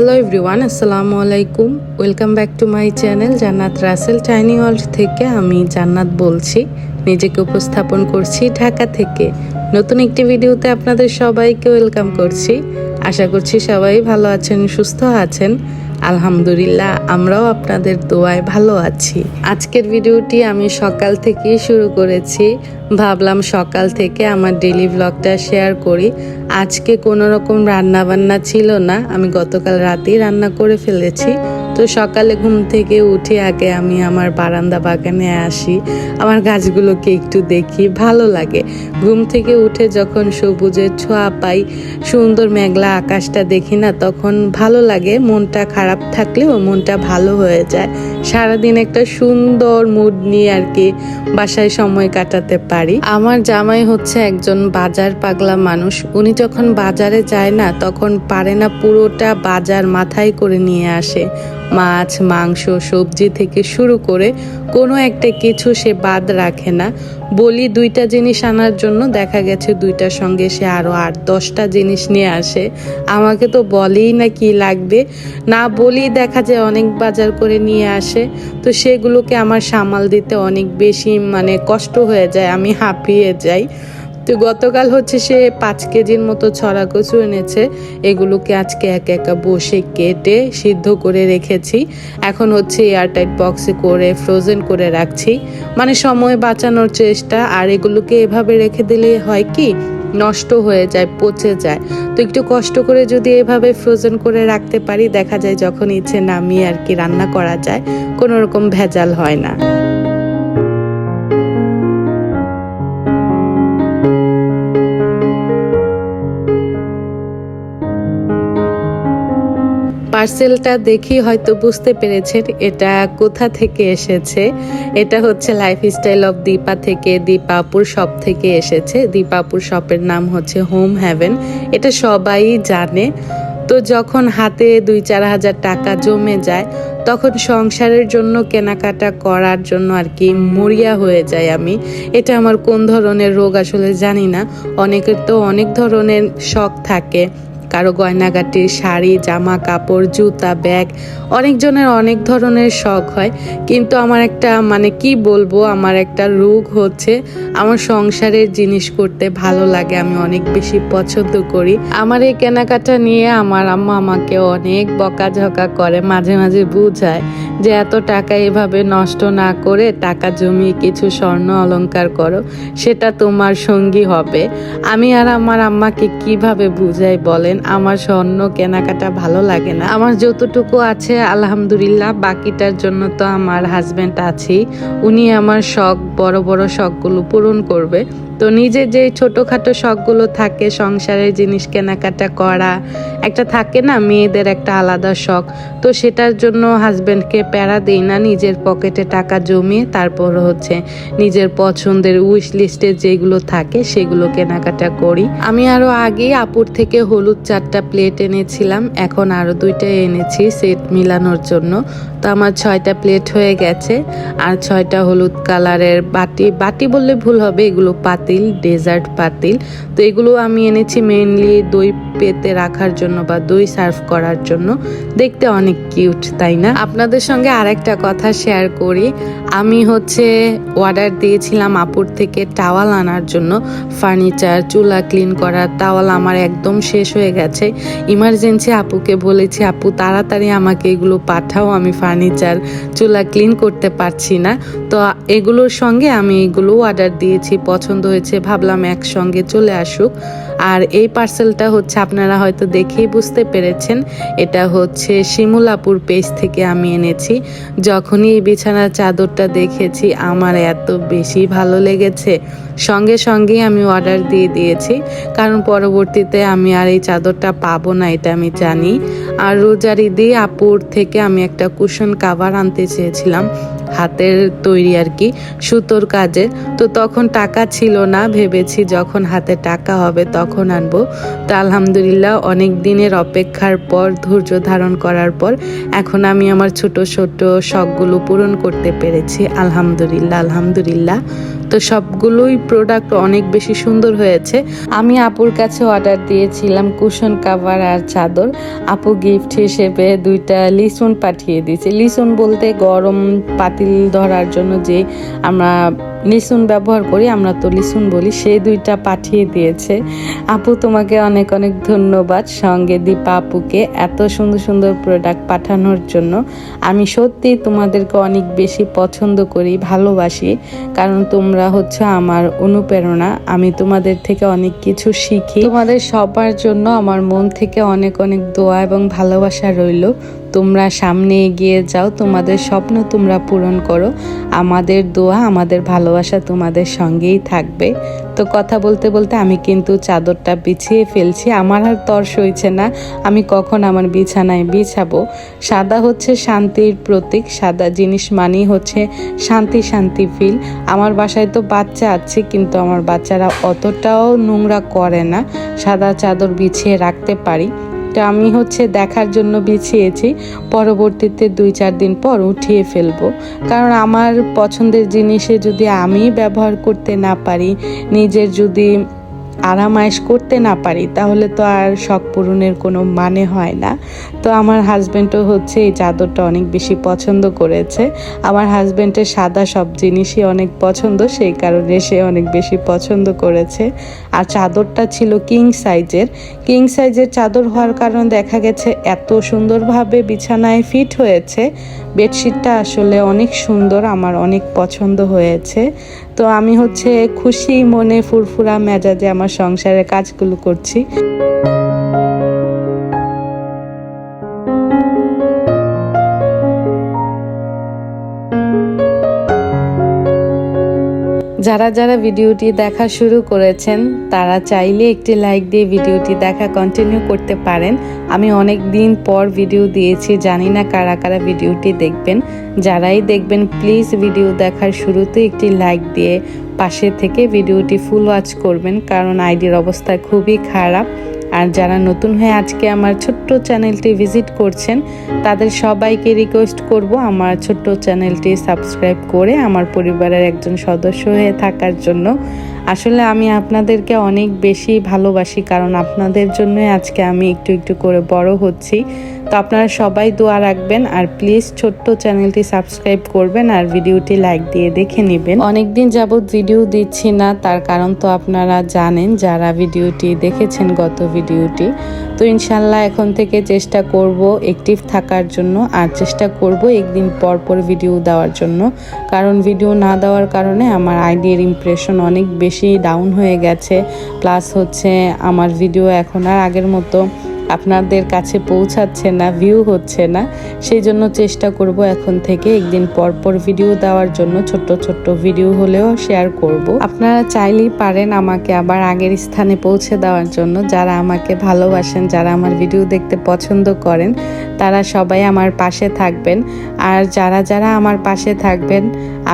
Hello everyone আসসালামু আলাইকুম welcome back to my channel Jannat Rasel চাইনি ওয়ার্ল্ড থেকে আমি জান্নাত বলছি। নিজেকে উপস্থাপন করছি ঢাকা থেকে। নতুন একটি ভিডিওতে আপনাদের সবাইকে ওয়েলকাম করছি। আশা করছি সবাই ভালো আছেন, সুস্থ আছেন। আলহামদুলিল্লাহ, আমরাও আপনাদের দোয়ায় ভালো আছি। আজকের ভিডিওটি আমি সকাল থেকেই শুরু করেছি। ভাবলাম সকাল থেকে আমার ডেলি ব্লগটা শেয়ার করি। আজকে কোনো রকম রান্নাবান্না ছিল না। আমি গতকাল রাতেই রান্না করে ফেলেছি। তো সকালে ঘুম থেকে উঠে আগে আমি আমার বারান্দা বাগানে আসি, আমার গাছগুলোকে একটু দেখি, ভালো লাগে। ঘুম থেকে উঠে যখন সবুজের ছোঁয়া পাই, সুন্দর মেঘলা আকাশটা দেখি না, তখন ভালো লাগে। মনটা খারাপ থাকলেও মনটা ভালো হয়ে যায়। সারাদিন একটা সুন্দর মুড নিয়ে আর কি বাসায় সময় কাটাতে পারি। আমার জামাই হচ্ছে একজন বাজার পাগলা মানুষ। উনি যখন বাজারে যায় না, তখন পারে না পুরোটা বাজার মাথায় করে নিয়ে আসে। মাছ, মাংস, সবজি থেকে শুরু করে কোনো একটা কিছু সে বাদ রাখে না। বলি দুইটা জিনিস আনার জন্য দেখা গেছে দুইটার সঙ্গে সে আরও আট, দশটা জিনিস নিয়ে আসে। আমাকে তো বলেই না কি লাগবে। না বলি দেখা যায় অনেক বাজার করে নিয়ে আসে। তো সেগুলোকে আমার সামাল দিতে অনেক বেশি মানে কষ্ট হয়ে যায়, আমি হাঁপিয়ে যাই। তো গতকাল হচ্ছে সে পাঁচ কেজির মতো ছড়া কচু এনেছে। এগুলোকে আজকে একা একা বসে কেটে সিদ্ধ করে রেখেছি। এখন হচ্ছে এয়ারটাইট বক্সে করে ফ্রোজেন করে রাখছি। মানে সময় বাঁচানোর চেষ্টা। আর এগুলোকে এভাবে রেখে দিলে হয় কি? নষ্ট হয়ে যায়, পচে যায়। তো একটু কষ্ট করে যদি এভাবে ফ্রোজেন করে রাখতে পারি, দেখা যায় যখন ইচ্ছে নামিয়ে আর কি রান্না করা যায়, কোনো রকম ভেজাল হয় না। পার্সেলটা দেখি হয়তো বুঝতে পেরেছেন এটা কোথা থেকে এসেছে। এটা হচ্ছে লাইফ স্টাইল অফ দীপা থেকে দীপাপুর শপ থেকে এসেছে। দীপাপুর শপের নাম হচ্ছে হোম হ্যাভেন এটা সবাই জানে। তো যখন হাতে দুই চার হাজার টাকা জমে যায়, তখন সংসারের জন্য কেনাকাটা করার জন্য আর কি মরিয়া হয়ে যায় আমি। এটা আমার কোন ধরনের রোগ আসলে জানি না। অনেকের তো অনেক ধরনের শখ থাকে। কারও গয়নাগাটির শাড়ি, জামা, কাপড়, জুতা, ব্যাগ, অনেকজনের অনেক ধরনের শখ হয়। কিন্তু আমার একটা মানে কি বলব, আমার একটা রোগ হচ্ছে, আমার সংসারের জিনিস করতে ভালো লাগে, আমি অনেক বেশি পছন্দ করি। আমার এই কেনাকাটা নিয়ে আমার আম্মা আমাকে অনেক বকাঝকা করে, মাঝে মাঝে বুঝায় যে এত টাকা এভাবে নষ্ট না করে টাকা জমিয়ে কিছু স্বর্ণ অলংকার করো, সেটা তোমার সঙ্গী হবে। আমি আর আমার আম্মাকে কীভাবে বুঝাই বলেন? আমার স্বর্ণ কেনাকাটা ভালো লাগে না। আমার যতটুকু আছে, আলহামদুলিল্লাহ, বাকিটার জন্য তো আমার হাজব্যান্ড আছেই। উনি আমার শখ, বড় বড় শখগুলো পূরণ করবে। তো নিজের যে ছোটোখাটো শখগুলো থাকে, সংসারের জিনিস কেনাকাটা করা, একটা থাকে না মেয়েদের একটা আলাদা শখ, তো সেটার জন্য হাজব্যান্ডকে প্যারা দেই না, নিজের পকেটে টাকা জমিয়ে তারপর হচ্ছে নিজের পছন্দের উইশ লিস্টে যেগুলো থাকে সেগুলো কেনাকাটা করি। আমি আরও আগে আপুর থেকে হলুদ চারটা প্লেট এনেছিলাম, এখন আরও দুইটা এনেছি সেট মিলানোর জন্য। তো আমার ছয়টা প্লেট হয়ে গেছে, আর ছয়টা হলুদ কালারের বাটি বাটি বললে ভুল হবে, এগুলো পাতিল, ডেজার্ট পাতিল। তো এগুলো আমি এনেছি মেনলি দই পেতে রাখার জন্য বা দই সার্ভ করার জন্য। দেখতে অনেক কিউট তাই না? আপনাদের সঙ্গে আরেকটা কথা শেয়ার করি। আমি হচ্ছে অর্ডার দিয়েছিলাম আপুর থেকে টাওয়াল আনার জন্য। ফার্নিচার চুলা ক্লিন করার টাওয়াল আমার একদম শেষ হয়ে গেছে। ইমার্জেন্সি আপুকে বলেছি, আপু, তাড়াতাড়ি আমাকে এগুলো পাঠাও, আমি ফার্নিচার চুলা ক্লিন করতে পারছি না। তো এগুলোর সঙ্গে আমি এগুলো অর্ডার দিয়েছি, পছন্দ হয়েছে ভাবলাম একসঙ্গে চলে আসুক। আর এই পার্সেলটা হচ্ছে, আপনারা হয়তো দেখেই বুঝতে পেরেছেন, এটা হচ্ছে শিমুলাপুর পেজ থেকে আমি এনেছি। যখনই এই বিছানার চাদরটা দেখেছি, আমার এত বেশি ভালো লেগেছে। সঙ্গে সঙ্গেই আমি অর্ডার দিয়ে দিয়েছি, কারণ পরবর্তীতে আমি আর এই চাদরটা পাবো না, এটা আমি জানি। আর রোজার ঈদে আপুর থেকে আমি একটা কুশন কাভার আনতে চেয়েছিলাম, হাতের তৈরি আর কি, সুতোর কাজে তো তখন টাকা ছিল না ভেবেছি যখন হাতে টাকা হবে তখন আনব। তো আলহামদুলিল্লাহ, অনেক দিনের অপেক্ষার পর, ধৈর্য ধারণ করার পর, এখন আমি আমার ছোট ছোট শখগুলো পূরণ করতে পেরেছি। আলহামদুলিল্লাহ আলহামদুলিল্লাহ। তো সবগুলোই প্রোডাক্ট অনেক বেশি সুন্দর হয়েছে। আমি আপুর কাছে অর্ডার দিয়েছিলাম কুশন কাভার আর চাদর। আপু গিফট হিসেবে দুইটা লিসুন পাঠিয়ে দিয়েছে। লিসুন বলতে গরম পাতিল ধরার জন্য যে আমরা লিসুন ব্যবহার করি, আমরা তো লিসুন বলি সেই দুইটা পাঠিয়ে দিয়েছে। আপু, তোমাকে অনেক অনেক ধন্যবাদ। সঙ্গে দীপা আপুকে এত সুন্দর সুন্দর প্রোডাক্ট পাঠানোর জন্য। আমি সত্যি তোমাদেরকে অনেক বেশি পছন্দ করি, ভালোবাসি। কারণ তোমরা হচ্ছে আমার অনুপ্রেরণা। আমি তোমাদের থেকে অনেক কিছু শিখি। তোমাদের সবার জন্য আমার মন থেকে অনেক অনেক দোয়া এবং ভালোবাসা রইল। তোমরা সামনে এগিয়ে যাও, তোমাদের স্বপ্ন তোমরা পূরণ করো। আমাদের দোয়া, আমাদের ভালোবাসা তোমাদের সঙ্গেই থাকবে। তো কথা বলতে বলতে আমি কিন্তু চাদরটা বিছিয়ে ফেলছি। আমার আর তর সইছে না। আমি কখন আমার বিছানায় বিছাবো? সাদা হচ্ছে শান্তির প্রতীক। সাদা জিনিস মানেই হচ্ছে শান্তি শান্তি ফিল আমার বাসায় তো বাচ্চা আছে, কিন্তু আমার বাচ্চারা অতটাও নোংরা করে না। সাদা চাদর বিছিয়ে রাখতে পারি। তো আমি হচ্ছে দেখার জন্য বিছিয়েছি। পরবর্তীতে দুই চার দিন পর উঠিয়ে ফেলব। কারণ আমার পছন্দের জিনিসে যদি আমি ব্যবহার করতে না পারি, নিজের যদি আরামায়েশ করতে না পারি, তাহলে তো আর শখ পূরণের কোনো মানে হয় না। তো আমার হাজব্যান্ডও হচ্ছে এই চাদরটা অনেক বেশি পছন্দ করেছে। আমার হাজব্যান্ডের সাদা সব জিনিসই অনেক পছন্দ, সেই কারণে সে অনেক বেশি পছন্দ করেছে। আর চাদরটা ছিল কিং সাইজের কিং সাইজের চাদর হওয়ার কারণে দেখা গেছে এত সুন্দরভাবে বিছানায় ফিট হয়েছে। বেডশিটটা আসলে অনেক সুন্দর, আমার অনেক পছন্দ হয়েছে। তো আমি হচ্ছে খুশি মনে ফুরফুরা মেজাজে আমার সংসারের কাজগুলো করছি। যারা যারা ভিডিওটি দেখা শুরু করেছেন, তারা চাইলে একটি লাইক দিয়ে ভিডিওটি দেখা কন্টিনিউ করতে পারেন। আমি অনেক দিন পর ভিডিও দিয়েছি, জানি না কারা কারা ভিডিওটি দেখবেন। যারাই দেখবেন প্লিজ ভিডিও দেখার শুরুতে একটি লাইক দিয়ে পাশে থেকে ভিডিওটি ফুল ওয়াচ করবেন, কারণ আইডির অবস্থা খুবই খারাপ। আর যারা নতুন হয়ে আজকে আমার ছোট্ট চ্যানেলটি ভিজিট করছেন, তাদের সবাইকে রিকোয়েস্ট করব আমার ছোট্ট চ্যানেলটি সাবস্ক্রাইব করে আমার পরিবারের একজন সদস্য হয়ে থাকার জন্য। আসলে আমি আপনাদেরকে অনেক বেশি ভালোবাসি, কারণ আপনাদের জন্যই আজকে আমি একটু একটু করে বড় হচ্ছি। তো আপনারা সবাই দোয়া রাখবেন আর প্লিজ ছোট্ট চ্যানেলটি সাবস্ক্রাইব করবেন আর ভিডিওটি লাইক দিয়ে দেখে নেবেন। অনেকদিন যাবৎ ভিডিও দিচ্ছি না, তার কারণ তো আপনারা জানেন যারা ভিডিওটি দেখেছেন গত ভিডিওটি। তো ইনশাল্লাহ এখন থেকে চেষ্টা করব অ্যাক্টিভ থাকার জন্য আর চেষ্টা করব একদিন পর পর ভিডিও দেওয়ার জন্য। কারণ ভিডিও না দেওয়ার কারণে আমার আইডিয়ার ইমপ্রেশন অনেক বেশি ডাউন হয়ে গেছে। প্লাস হচ্ছে আমার ভিডিও এখন আর আগের মতো আপনাদের কাছে পৌঁছাচ্ছে না ভিউ হচ্ছে না, সেই জন্য চেষ্টা করব এখন থেকে একদিন পর পর ভিডিও দেওয়ার জন্য ছোট্ট ছোট্ট ভিডিও হলেও শেয়ার করব। আপনারা চাইলেই পারেন আমাকে আবার আগের স্থানে পৌঁছে দেওয়ার জন্য। যারা আমাকে ভালোবাসেন, যারা আমার ভিডিও দেখতে পছন্দ করেন, তারা সবাই আমার পাশে থাকবেন। আর যারা যারা আমার পাশে থাকবেন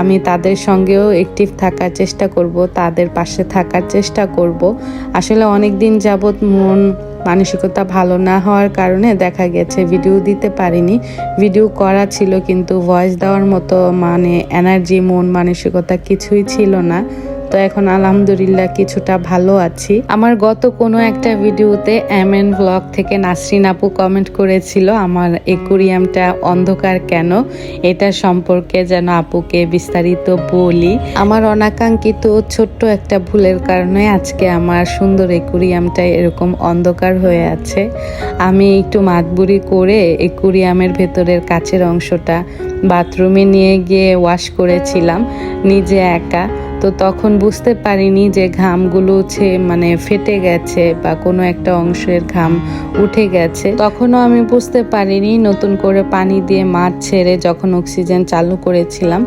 আমি তাদের সঙ্গেও অ্যাক্টিভ থাকার চেষ্টা করব, তাদের পাশে থাকার চেষ্টা করব। আসলে অনেক দিন যাবৎ মন মানসিকতা ভালো না হওয়ার কারণে দেখা গেছে ভিডিও দিতে পারিনি। ভিডিও করা ছিল কিন্তু ভয়েস দেওয়ার মতো মানে এনার্জি মন মানসিকতা কিছুই ছিল না। তো এখন আলহামদুলিল্লাহ কিছুটা ভালো আছি। আমার গত কোনো একটা ভিডিওতে এম এন ব্লগ থেকে নাসরিন আপু কমেন্ট করেছিল, আমার একুরিয়ামটা অন্ধকার কেন? এটা সম্পর্কে যেন আপুকে বিস্তারিত বলি। আমার অনাকাঙ্ক্ষিত ছোট্ট একটা ভুলের কারণে আজকে আমার সুন্দর একুরিয়ামটা এরকম অন্ধকার হয়ে আছে। আমি একটু মাতবুরি করে একুরিয়ামের ভেতরের কাছের অংশটা বাথরুমে নিয়ে গিয়ে ওয়াশ করেছিলাম, নিজে একা। তো তখন বুঝতে পারিনি যে ঘামগুলো ছে মানে ফেটে গেছে বা কোনো একটা অংশের ঘাম উঠে গেছে। তখনও আমি বুঝতে পারিনি নতুন করে পানি দিয়ে মাঠ ছেড়ে যখন অক্সিজেন চালু করেছিলাম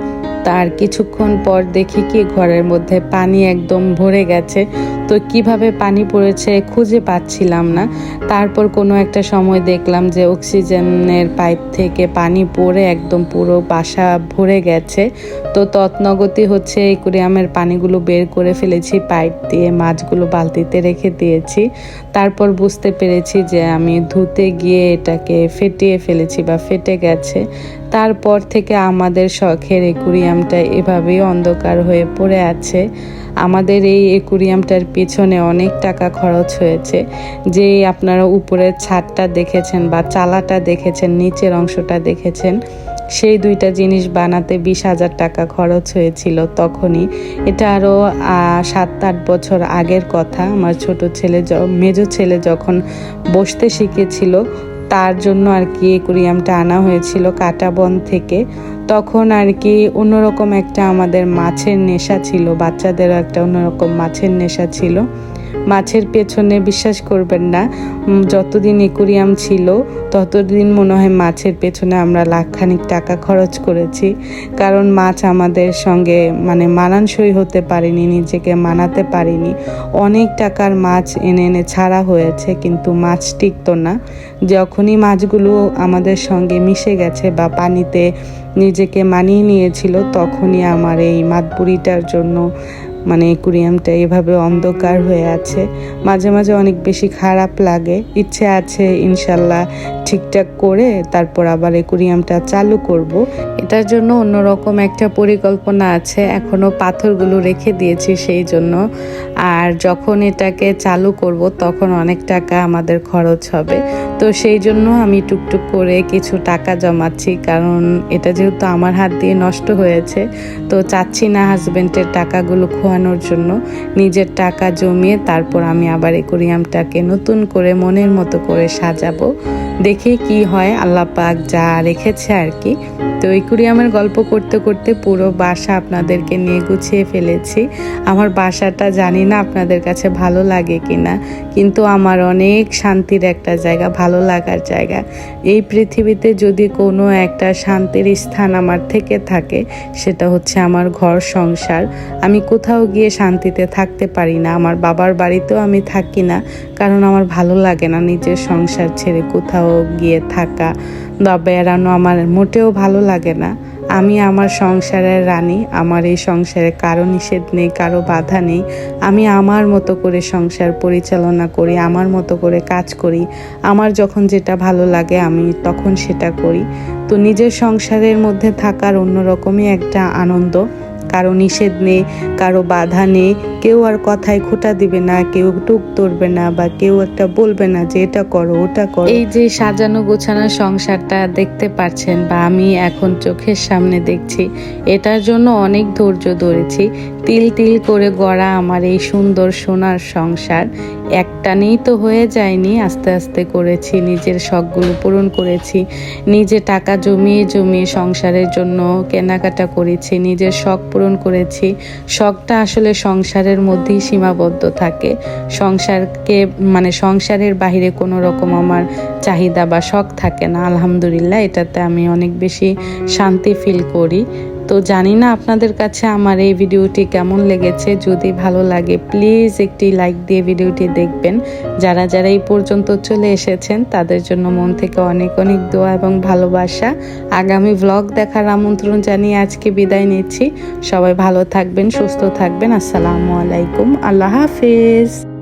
তার কিছুক্ষণ পর দেখি কি ঘরের মধ্যে পানি একদম ভরে গেছে। তো কীভাবে পানি পড়েছে খুঁজে পাচ্ছিলাম না। তারপর কোনো একটা সময় দেখলাম যে অক্সিজেনের পাইপ থেকে পানি পড়ে একদম পুরো বাসা ভরে গেছে। তো তৎনগতি হচ্ছে এই পানিগুলো বের করে ফেলেছি, পাইপ দিয়ে মাছগুলো বালতিতে রেখে দিয়েছি। তারপর বুঝতে পেরেছি যে আমি ধুতে গিয়ে এটাকে ফেটিয়ে ফেলেছি বা ফেটে গেছে। তারপর থেকে আমাদের শখের একুরিয়ামটা এভাবেই অন্ধকার হয়ে পড়ে আছে। আমাদের এই একুরিয়ামটার পিছনে অনেক টাকা খরচ হয়েছে। যে আপনারা উপরের ছাদটা দেখেছেন বা চালাটা দেখেছেন, নিচের অংশটা দেখেছেন, সেই দুইটা জিনিস বানাতে বিশ হাজার টাকা খরচ হয়েছিল তখনই। এটা আরও সাত আট বছর আগের কথা। আমার ছোট ছেলে মেজো ছেলে যখন বসতে শিখেছিল তার জন্য আর কি একুরিয়ামটা আনা হয়েছিল কাটাবন থেকে। তখন আর কি অন্যরকম একটা আমাদের মাছের নেশা ছিল, বাচ্চাদেরও একটা অন্যরকম মাছের নেশা ছিল। মাছের পেছনে বিশ্বাস করবেন না। যতদিন একুরিয়াম ছিল, ততদিন মনে হয় মাছের পেছনে আমরা লাখখানিক টাকা খরচ করেছি। কারণ মাছ আমাদের সঙ্গে মানে মানানসই হতে পারিনি, নিজেকে মানাতে পারিনি। অনেক টাকার মাছ এনে এনে ছাড়া হয়েছে, কিন্তু মাছ টিকতো না। যখনই মাছগুলো আমাদের সঙ্গে মিশে গেছে বা পানিতে নিজেকে মানিয়ে নিয়েছিল, তখনই আমার এই মাতপুরিটার জন্য মানে একুরিয়ামটা এভাবে অন্ধকার হয়ে আছে। মাঝে মাঝে অনেক বেশি খারাপ লাগে। ইচ্ছে আছে, ইনশাল্লাহ ঠিকঠাক করে তারপর আবার একুরিয়ামটা চালু করব। এটার জন্য অন্যরকম একটা পরিকল্পনা আছে। এখনও পাথরগুলো রেখে দিয়েছি সেই জন্য। আর যখন এটাকে চালু করব, তখন অনেক টাকা আমাদের খরচ হবে। তো সেই জন্য আমি টুকটুক করে কিছু টাকা জমাচ্ছি। কারণ এটা যেহেতু আমার হাত দিয়ে নষ্ট হয়েছে, তো চাচ্ছি না হাজব্যান্ডের টাকাগুলো খোয়ানোর জন্য। নিজের টাকা জমিয়ে তারপর আমি আবার একুরিয়ামটাকে নতুন করে মনের মতো করে সাজাবো। দেখি কি হয়, আল্লাহ পাক যা রেখেছে আর কি। তো ইকুরিয়ামের গল্প করতে করতে পুরো বাসা আপনাদেরকে নিয়ে গুছিয়ে ফেলেছি। আমার বাসাটা জানি না আপনাদের কাছে ভালো লাগে কি না কিন্তু আমার অনেক শান্তির একটা জায়গা, ভালো লাগার জায়গা। এই পৃথিবীতে যদি কোনো একটা শান্তির স্থান আমার থেকে থাকে, সেটা হচ্ছে আমার ঘর, সংসার। আমি কোথাও গিয়ে শান্তিতে থাকতে পারি না, আমার বাবার বাড়িতেও আমি থাকি না, কারণ আমার ভালো লাগে না নিজের সংসার ছেড়ে কোথাও গিয়ে থাকা। বা বেড়ানো আমার মোটেও ভালো লাগে না। আমি আমার সংসারের রানী, আমার এই সংসারে কারও নিষেধ নেই, কারও বাধা নেই। আমি আমার মতো করে সংসার পরিচালনা করি, আমার মতো করে কাজ করি। আমার যখন যেটা ভালো লাগে, আমি তখন সেটা করি। তো নিজের সংসারের মধ্যে থাকার অন্যরকমই একটা আনন্দ। কারও নিষেধ নেই, কারও বাধা নেই। কেউ আর কথায় খোটা দিবে না, কেউ টুক ধরবে না বা কেউ একটা বলবে না যে এটা করো, ওটা করো। এই যে সাজানো গোছানো সংসারটা দেখতে পাচ্ছেন বা আমি এখন চোখের সামনে দেখছি, এটার জন্য অনেক ধৈর্য ধরেছি। তিল তিল করে গড়া আমার এই সুন্দর সোনার সংসার। একটানেই তো হয়ে যায়নি। আস্তে আস্তে করেছি, নিজের শখগুলো পূরণ করেছি, নিজে টাকা জমিয়ে জমিয়ে সংসারের জন্য কেনাকাটা করেছি, নিজের শখ পূরণ করেছি। শখটা আসলে সংসারের মধ্যেই সীমাবদ্ধ থাকে। সংসারকে মানে সংসারের বাহিরে কোনো রকম আমার চাহিদা বা শখ থাকে না। আলহামদুলিল্লাহ, এটাতে আমি অনেক বেশি শান্তি ফিল করি। তো জানি না আপনাদের কাছে আমার এই ভিডিওটি কেমন লেগেছে। যদি ভালো লাগে, প্লিজ একটি লাইক দিয়ে ভিডিওটি দেখবেন। যারা যারা এই পর্যন্ত চলে এসেছেন, তাদের জন্য মন থেকে অনেক অনেক দোয়া এবং ভালোবাসা। আগামী ভ্লগ দেখার আমন্ত্রণ জানিয়ে আজকে বিদায় নিচ্ছি। সবাই ভালো থাকবেন, সুস্থ থাকবেন। আসসালামু আলাইকুম। আল্লাহ হাফিজ।